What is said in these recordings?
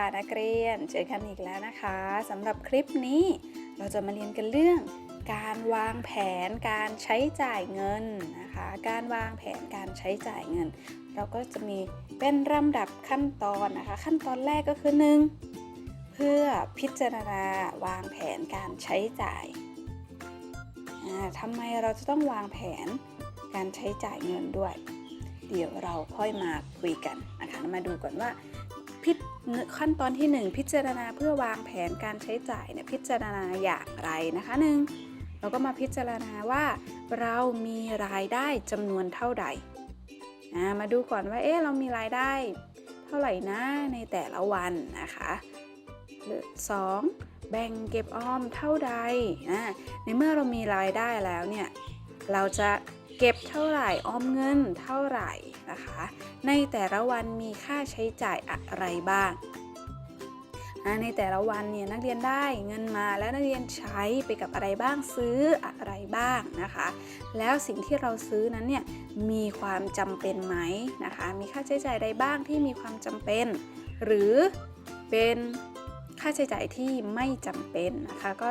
ค่ะนักเรียน เจอกันอีกแล้วนะคะสำหรับคลิปนี้เราจะมาเรียนกันเรื่อง การวางแผนการใช้จ่ายเงินนะคะ การวางแผนการใช้จ่ายเงิน เราก็จะมีเป็นลำดับขั้นตอนนะคะ ขั้นตอนแรกก็คือ 1. เพื่อพิจารณาวางแผนการใช้จ่ายอ่าทำไมเราจะต้องวางแผนการใช้จ่ายเงินด้วย เดี๋ยวเราค่อยมาคุยกันนะคะมาดูก่อนว่า พิขั้นตอนที่ 1 พิจารณาเพื่อวางแผนการใช้จ่ายเนี่ยพิจารณาอย่างไรนะคะหนึ่งเราก็มาพิจารณาว่าเรามีรายได้จำนวนเท่าใดอ่มาดูก่อนว่าเอ๊ะเรามีรายได้เท่าไหร่นะในแต่ละวันนะคะสองแบ่งเก็บออมเท่าใดอ่ในเมื่อเรามีรายได้แล้วเนี่ยเราจะ เก็บเท่าไหร่ออมเงินเท่าไหร่นะคะ ในแต่ละวันมีค่าใช้จ่ายอะไรบ้าง ในแต่ละวันเนี่ยนักเรียนได้เงินมาแล้วนักเรียนใช้ไปกับอะไรบ้างซื้ออะไรบ้างนะคะ แล้วสิ่งที่เราซื้อนั้นเนี่ยมีความจำเป็นไหมนะคะ มีค่าใช้จ่ายใดบ้างที่มีความจำเป็น หรือเป็นค่าใช้จ่ายที่ไม่จำเป็นนะคะก็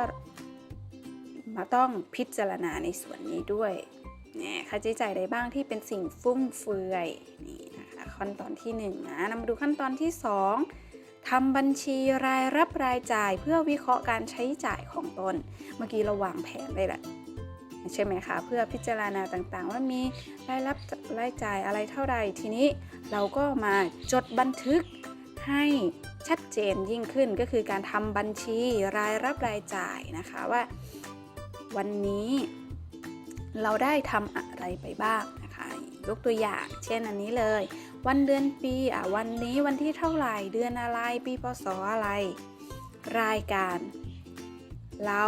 มาต้องพิจารณาในส่วนนี้ด้วย เนี่ยค่าใช้จ่ายใดบ้างที่เป็นสิ่งฟุ่มเฟือยนี่นะคะขั้นตอนที่1นงนะนำมาดูขั้นตอนที่ 2ทำบัญชีรายรับรายจ่ายเพื่อวิเคราะห์การใช้จ่ายของตน เมื่อกี้เราวางแผนไว้แหละใช่ไหมคะเพื่อพิจารณาต่างๆ ว่ามีรายรับรายจ่ายอะไรเท่าใดทีนี้เราก็มาจดบันทึกให้ชัดเจนยิ่งขึ้นก็คือการทำบัญชีรายรับรายจ่ายนะคะว่า วันนี้ เราได้ทำอะไรไปบ้างนะคะ ยกตัวอย่าง เช่นอันนี้เลย วันเดือนปีอะวันนี้วันที่เท่าไหร่เดือนอะไรปีพศอะไร รายการ เรา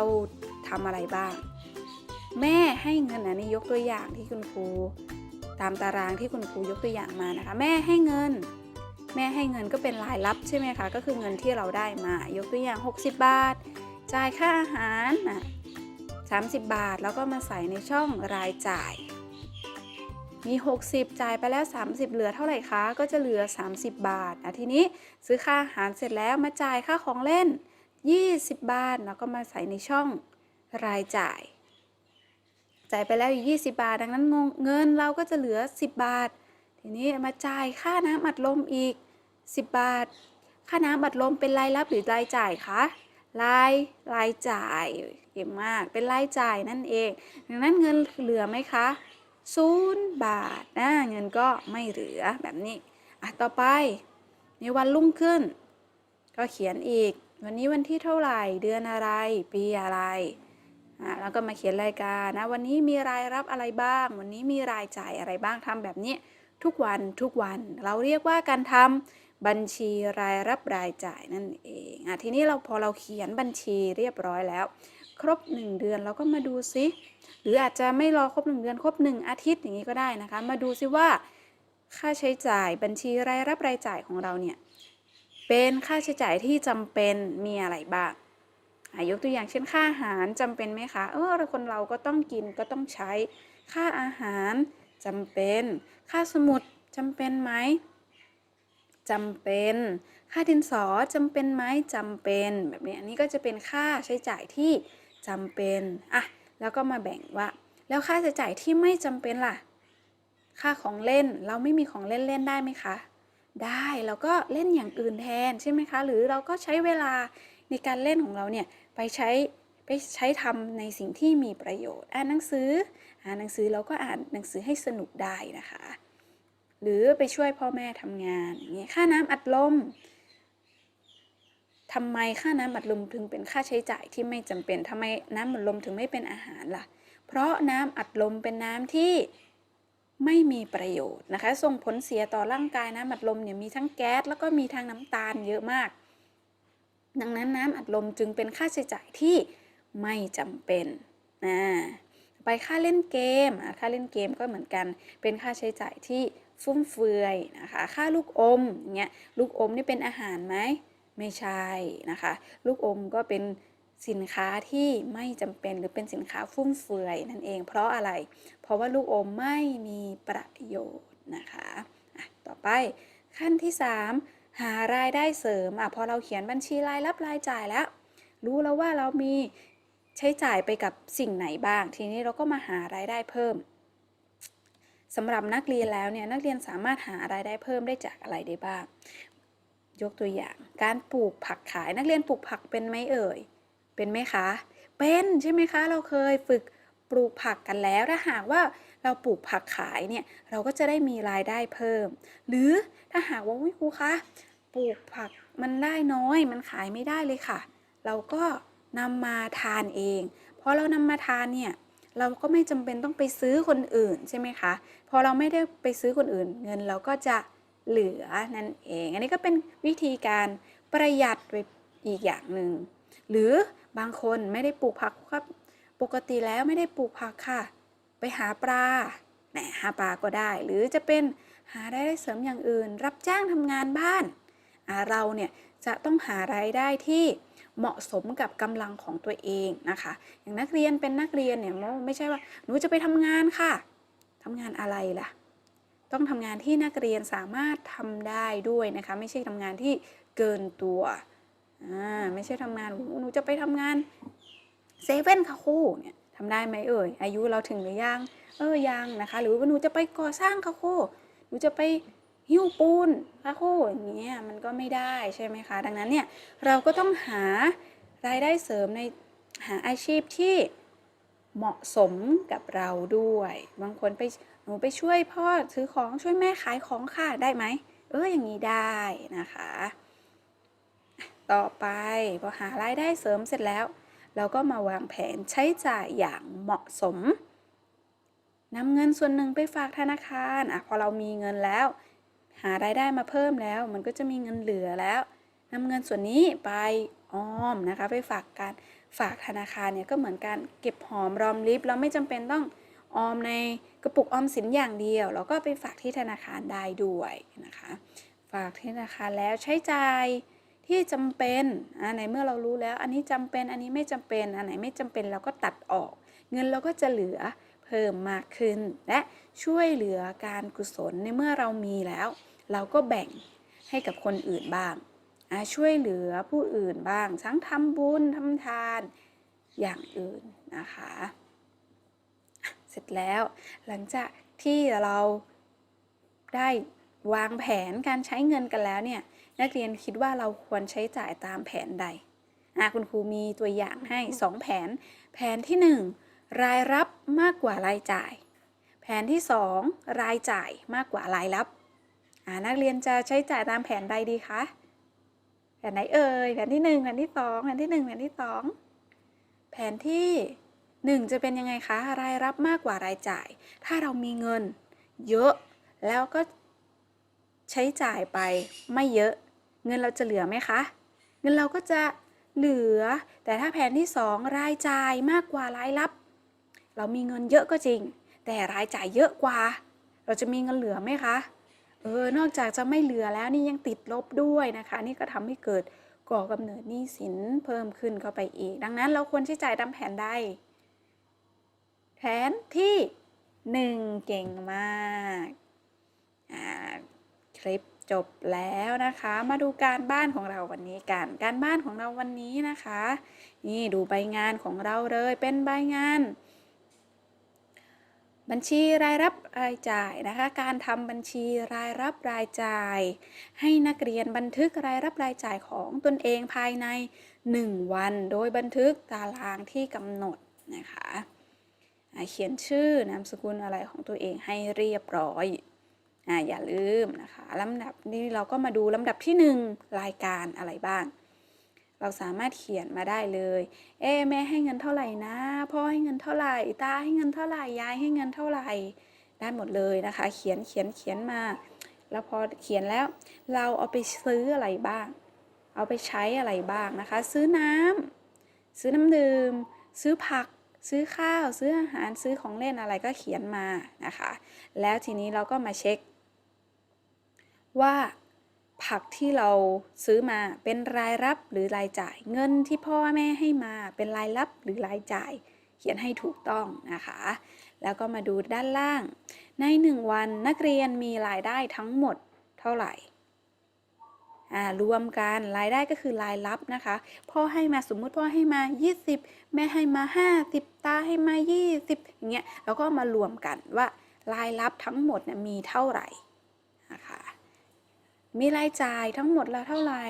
ทำอะไรบ้าง แม่ให้เงินอันนี้ยกตัวอย่างที่คุณครูตามตารางที่คุณครูยกตัวอย่างมานะคะ แม่ให้เงิน แม่ให้เงินก็เป็นรายรับใช่ไหมคะก็คือเงินที่เราได้มา ยกตัวอย่าง 60 บาท จ่ายค่าอาหารนะ 30 บาท แล้วก็มาใส่ในช่องรายจ่าย มี 60 จ่ายไปแล้ว 30 เหลือเท่าไหร่คะ ก็จะเหลือ 30 บาทนะทีนี้ซื้อค่าอาหารเสร็จแล้วมาจ่ายค่าของเล่น 20 บาท แล้วก็มาใส่ในช่องรายจ่าย จ่ายไปแล้วอีก20 บาท ดังนั้นเงินเราก็จะเหลือ 10 บาท ทีนี้มาจ่ายค่าน้ำอัดลมอีก 10 บาท ค่าน้ำอัดลมเป็นรายรับหรือรายจ่ายคะ รายรายจ่ายเก่งมากเป็นรายจ่ายนั่นเอง ดังนั้นเงินเหลือไหมคะศูนย์บาทนะเงินก็ไม่เหลือแบบนี้อะต่อไป ในวันรุ่งขึ้น ก็เขียนอีก วันนี้วันที่เท่าไหร่เดือนอะไร ปีอะไรอะแล้วก็มาเขียนรายการนะ วันนี้มีรายรับอะไรบ้าง วันนี้มีรายจ่ายอะไรบ้างทำแบบนี้ทุกวันทุกวัน เราเรียกว่าการทำ บัญชีรายรับรายจ่ายนั่นเองอะทีนี้เราพอเราเขียนบัญชีเรียบร้อยแล้ว ครบ 1 เดือนเราก็มาดูซิ หรืออาจจะไม่รอครบ 1 เดือนครบ 1 อาทิตย์อย่างนี้ก็ได้นะคะ มาดูซิว่า ค่าใช้จ่ายบัญชีรายรับรายจ่ายของเราเนี่ยเป็นค่าใช้จ่ายที่จำเป็นมีอะไรบ้างอะยกตัวอย่างเช่นค่าอาหารจำเป็นไหมคะเออคนเราก็ต้องกินก็ต้องใช้ ค่าอาหารจำเป็น ค่าสมุดจำเป็นไหม จำเป็น ค่าดินสอจำเป็นไหมจำเป็น แบบนี้อันนี้ก็จะเป็นค่าใช้จ่ายที่จำเป็นอะแล้วก็มาแบ่งว่า แล้วค่าใช้จ่ายที่ไม่จำเป็นล่ะ ค่าของเล่นเราไม่มีของเล่นเล่นได้ไหมคะ ได้เราก็เล่นอย่างอื่นแทนใช่ไหมคะ หรือเราก็ใช้เวลาในการเล่นของเราเนี่ยไปใช้ไปใช้ทำในสิ่งที่มีประโยชน์ อ่านหนังสือ อ่านหนังสือเราก็อ่านหนังสือให้สนุกได้นะคะ หรือไปช่วยพ่อแม่ทำงานอย่างเงี้ยค่าน้ำอัดลมทำไมค่าน้ำอัดลมถึงเป็นค่าใช้จ่ายที่ไม่จำเป็นทำไมน้ำอัดลมถึงไม่เป็นอาหารล่ะ เพราะน้ำอัดลมเป็นน้ำที่ไม่มีประโยชน์นะคะ ส่งผลเสียต่อร่างกายน้ำอัดลมเนี่ยมีทั้งแก๊สแล้วก็มีทั้งน้ำตาลเยอะมาก ดังนั้นน้ำอัดลมจึงเป็นค่าใช้จ่ายที่ไม่จำเป็นนะไปค่าเล่นเกมค่าเล่นเกมก็เหมือนกัน เป็นค่าใช้จ่ายที่ ฟุ่มเฟือยนะคะค่าลูกอมเงี้ยลูกอมนี่เป็นอาหารไหมไม่ใช่นะคะ ลูกอมก็เป็นสินค้าที่ไม่จำเป็นหรือเป็นสินค้าฟุ่มเฟือยนั่นเอง เพราะอะไร เพราะว่าลูกอมไม่มีประโยชน์นะคะะต่อไปขั้นที่ 3 หารายได้เสริมอะพอเราเขียนบัญชีรายรับรายจ่ายแล้ว รู้แล้วว่าเรามีใช้จ่ายไปกับสิ่งไหนบ้าง ทีนี้เราก็มาหารายได้เพิ่ม สำหรับนักเรียนแล้วเนี่ยนักเรียนสามารถหารายได้เพิ่มได้จากอะไรได้บ้าง ยกตัวอย่าง การปลูกผักขายนักเรียนปลูกผักเป็นไหมเอ่ย เป็นไหมคะ เป็นใช่ไหมคะ เราเคยฝึกปลูกผักกันแล้วถ้าหากว่าเราปลูกผักขายเนี่ยเราก็จะได้มีรายได้เพิ่ม หรือถ้าหากว่าวิครูคะปลูกผักมันได้น้อยมันขายไม่ได้เลยค่ะ เราก็นำมาทานเองพอเรานำมาทานเนี่ย เราก็ไม่จำเป็นต้องไปซื้อคนอื่นใช่ไหมคะ พอเราไม่ได้ไปซื้อคนอื่น เงินเราก็จะเหลือนั่นเอง อันนี้ก็เป็นวิธีการประหยัดไปอีกอย่างหนึ่ง หรือบางคนไม่ได้ปลูกผักครับ ปกติแล้วไม่ได้ปลูกผักค่ะ ไปหาปลาแหนหาปลาก็ได้ หรือจะเป็นหารายได้เสริมอย่างอื่น รับจ้างทำงานบ้าน เราเนี่ยจะต้องหารายได้ที่ เหมาะสมกับกำลังของตัวเองนะคะ อย่างนักเรียนเป็นนักเรียนเนี่ยไม่ใช่ว่าหนูจะไปทำงานค่ะทำงานอะไรล่ะ ต้องทำงานที่นักเรียนสามารถทำได้ด้วยนะคะ ไม่ใช่ทำงานที่เกินตัวอ่าไม่ใช่ทำงานหนูจะไปทำงานเซเว่นค่ะครูเนี่ยทำได้ไหมเอ่ยอายุเราถึงหรือยังเออยังนะคะ หรือว่าหนูจะไปก่อสร้างค่ะครูหนูจะไป หิ้วปูนค่ะคอย่างเงี้ยมันก็ไม่ได้ใช่ไหมคะ ดังนั้นเนี่ยเราก็ต้องหารายได้เสริมในหาอาชีพที่เหมาะสมกับเราด้วย บางคนไปหนูไปช่วยพ่อซื้อของช่วยแม่ขายของค่ะได้ไหมเอออย่างนี้ได้นะคะ ต่อไปพอหารายได้เสริมเสร็จแล้ว เราก็มาวางแผนใช้จ่ายอย่างเหมาะสมนำเงินส่วนหนึ่งไปฝากธนาคารอะพอเรามีเงินแล้ว หารายได้มาเพิ่มแล้ว มันก็จะมีเงินเหลือแล้วนำเงินส่วนนี้ไปออมนะคะ ไปฝากการฝากธนาคารเนี่ยก็เหมือนการเก็บหอมรอมริบเราไม่จำเป็นต้องออมในกระปุกออมสินอย่างเดียว เราก็ไปฝากที่ธนาคารได้ด้วยนะคะ ฝากที่ธนาคารแล้วใช้จ่ายที่จำเป็นอันไหนเมื่อเรารู้แล้ว อันนี้จำเป็นอันนี้ไม่จำเป็นอันไหนไม่จำเป็นเราก็ตัดออก เงินเราก็จะเหลือ เพิ่มมากขึ้น และช่วยเหลือการกุศลในเมื่อเรามีแล้ว เราก็แบ่งให้กับคนอื่นบ้าง ช่วยเหลือผู้อื่นบ้างทั้งทำบุญทำทานอย่างอื่นนะคะ เสร็จแล้วหลังจากที่เราได้วางแผนการใช้เงินกันแล้วเนี่ยนักเรียนคิดว่าเราควรใช้จ่ายตามแผนใดคุณครูมีตัวอย่างให้ 2 แผน แผนที่ 1 รายรับมากกว่ารายจ่าย แผนที่ 2 รายจ่ายมากกว่ารายรับนักเรียนจะใช้จ่ายตามแผนใดดีคะแผนไหนเอ่ยแผนที่ 1 แผนที่ 2 แผนที่ 1 แผนที่ 2 แผนที่ 1 จะเป็นยังไงคะ รายรับมากกว่ารายจ่าย ถ้าเรามีเงินเยอะแล้วก็ใช้จ่ายไปไม่เยอะ เงินเราจะเหลือไหมคะ เงินเราก็จะเหลือ แต่ถ้าแผนที่ 2 รายจ่ายมากกว่ารายรับ เรามีเงินเยอะก็จริง แต่รายจ่ายเยอะกว่า เราจะมีเงินเหลือไหมคะเออนอกจากจะไม่เหลือแล้วนี่ยังติดลบด้วยนะคะ นี่ก็ทำให้เกิดก่อกำเนิดหนี้สินเพิ่มขึ้นเข้าไปอีก ดังนั้นเราควรที่จ่ายตามแผนใดแผนที่หนึ่งเก่งมากอ่าคลิปจบแล้วนะคะ มาดูการบ้านของเราวันนี้กัน การบ้านของเราวันนี้นะคะ นี่ดูใบงานของเราเลยเป็นใบงาน บัญชีรายรับรายจ่ายนะคะ การทำบัญชีรายรับรายจ่าย ให้นักเรียนบันทึกรายรับรายจ่ายของตนเองภายใน 1 วัน โดยบันทึกตารางที่กำหนดนะคะเขียนชื่อนามสกุลอะไรของตัวเองให้เรียบร้อยออย่าลืมนะคะลำดับนี้เราก็มาดูลำดับที่ 1 รายการอะไรบ้าง เราสามารถเขียนมาได้เลย เอ๊แม่ให้เงินเท่าไหร่นะ พ่อให้เงินเท่าไหร่ ตาให้เงินเท่าไหร่ ยายให้เงินเท่าไหร่ ได้หมดเลยนะคะ เขียนเขียนเขียนมา แล้วพอเขียนแล้ว เราเอาไปซื้ออะไรบ้าง เอาไปใช้อะไรบ้างนะคะ ซื้อน้ำซื้อน้ำดื่ม ซื้อผัก ซื้อข้าว ซื้ออาหาร ซื้อของเล่นอะไรก็เขียนมานะคะ แล้วทีนี้เราก็มาเช็ค ว่า ผักที่เราซื้อมาเป็นรายรับหรือรายจ่าย เงินที่พ่อแม่ให้มาเป็นรายรับหรือรายจ่าย เขียนให้ถูกต้องนะคะ แล้วก็มาดูด้านล่าง ใน 1 วันนักเรียนมีรายได้ทั้งหมดเท่าไหร่รวมกันรายได้ก็คือรายรับนะคะ พ่อให้มาสมมุติพ่อให้มา 20 แม่ให้มา 50 ตาให้มา 20อย่างเงี้ยแล้วก็มารวมกันว่ารายรับทั้งหมดมีเท่าไหร่ มีรายจ่ายทั้งหมดแล้วเท่าไหร่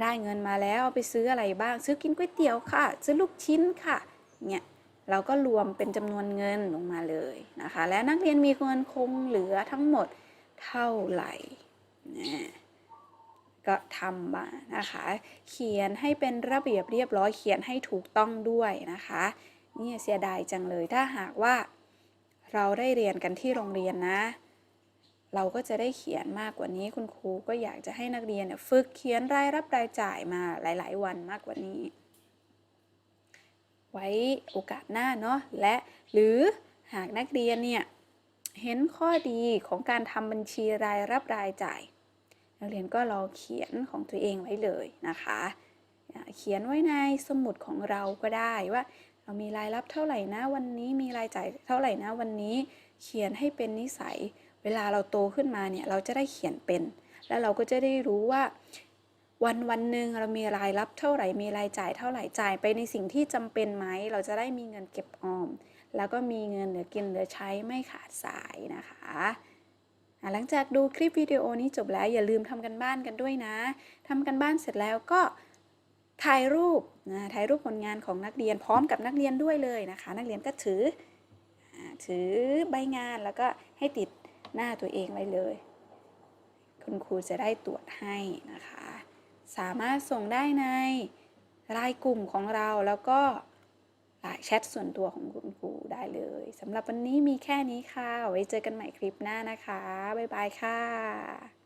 ได้เงินมาแล้วเอาไปซื้ออะไรบ้าง ซื้อกินก๋วยเตี๋ยวค่ะ ซื้อลูกชิ้นค่ะ เนี่ยเราก็รวมเป็นจำนวนเงินลงมาเลยนะคะ และนักเรียนมีเงินคงเหลือทั้งหมดเท่าไหร่นะก็ทำมานะคะ เขียนให้เป็นระเบียบเรียบร้อยเขียนให้ถูกต้องด้วยนะคะนี่เสียดายจังเลยถ้าหากว่า เราได้เรียนกันที่โรงเรียนนะ เราก็จะได้เขียนมากกว่านี้คุณครูก็อยากจะให้นักเรียนเนี่ยฝึกเขียนรายรับรายจ่ายมาหลาย ๆ วันมากกว่านี้ ไว้โอกาสหน้าเนาะและหรือหากนักเรียนเนี่ยเห็นข้อดีของการทำบัญชีรายรับรายจ่าย นักเรียนก็ลองเขียนของตัวเองไว้เลยนะคะ เขียนไว้ในสมุดของเราก็ได้ว่าเรามีรายรับเท่าไหร่นะวันนี้มีรายจ่ายเท่าไหร่นะวันนี้ เขียนให้เป็นนิสัย เวลาเราโตขึ้นมาเนี่ยเราจะได้เขียนเป็น แล้วเราก็จะได้รู้ว่าวันวันหนึ่งเรามีรายรับเท่าไหร่มีรายจ่ายเท่าไหร่จ่ายไปในสิ่งที่จำเป็นไหมเราจะได้มีเงินเก็บออม แล้วก็มีเงินเหลือกินเหลือใช้ไม่ขาดสายนะคะหลังจากดูคลิปวิดีโอนี้จบแล้วอย่าลืมทำกันบ้านกันด้วยนะทำกันบ้านเสร็จแล้วก็ถ่ายรูปนะถ่ายรูปผลงานของนักเรียนพร้อมกับนักเรียนด้วยเลยนะคะ นักเรียนก็ถือถือใบงานแล้วก็ให้ติด หน้าตัวเองไว้เลย คุณครูจะได้ตรวจให้นะคะ สามารถส่งได้ในไลน์กลุ่มของเราแล้วก็ไลน์แชทส่วนตัวของคุณครูได้เลยสำหรับวันนี้มีแค่นี้ค่ะ ไว้เจอกันใหม่คลิปหน้านะคะ บ๊ายบายค่ะ